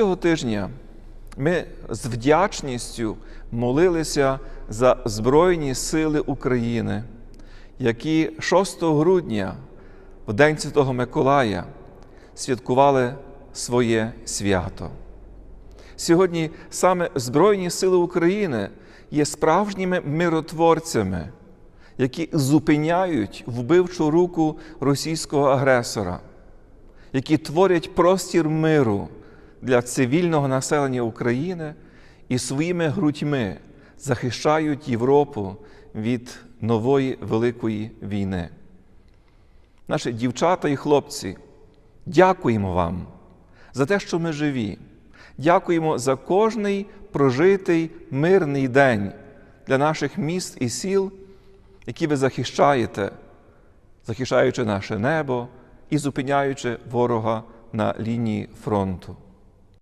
Цього тижня ми з вдячністю молилися за Збройні Сили України, які 6 грудня, в День Святого Миколая, святкували своє свято. Сьогодні саме Збройні Сили України є справжніми миротворцями, які зупиняють вбивчу руку російського агресора, які творять простір миру для цивільного населення України і своїми грудьми захищають Європу від нової великої війни. Наші дівчата і хлопці, дякуємо вам за те, що ми живі. Дякуємо за кожний прожитий мирний день для наших міст і сіл, які ви захищаєте, захищаючи наше небо і зупиняючи ворога на лінії фронту.